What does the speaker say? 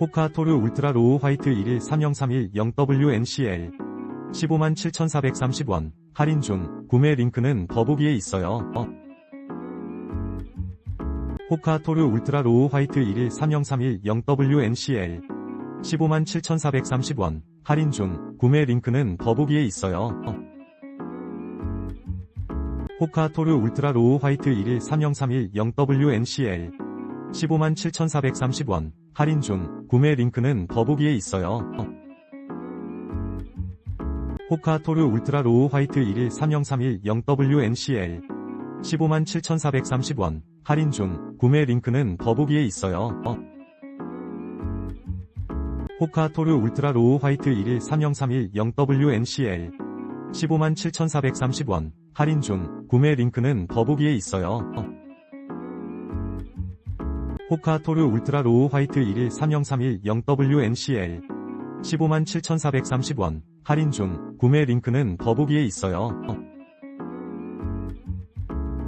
호카토르 울트라 로우 화이트 1일 3031 0WNCL 15만 7,430원 할인 중 구매 링크는 더보기에 있어요. 어. 호카토르 울트라 로우 화이트 1일 3031 0WNCL 15만 7,430원 할인 중 구매 링크는 더보기에 있어요. 어. 호카토르 울트라 로우 화이트 1일 3031 0WNCL 15만 7,430원 할인 중 구매 링크는 더보기에 있어요. 어. 호카 토르 울트라 로우 화이트 1일 3031 0WNCL 15만 7,430원 할인 중 구매 링크는 더보기에 있어요. 어. 호카 토르 울트라 로우 화이트 1일 3031 0WNCL 15만 7,430원 할인 중 구매 링크는 더보기에 있어요. 어. 호카토르 울트라 로우 화이트 1일 3031 0WNCL 15만 7,430원 할인 중 구매 링크는 더보기에 있어요. 어.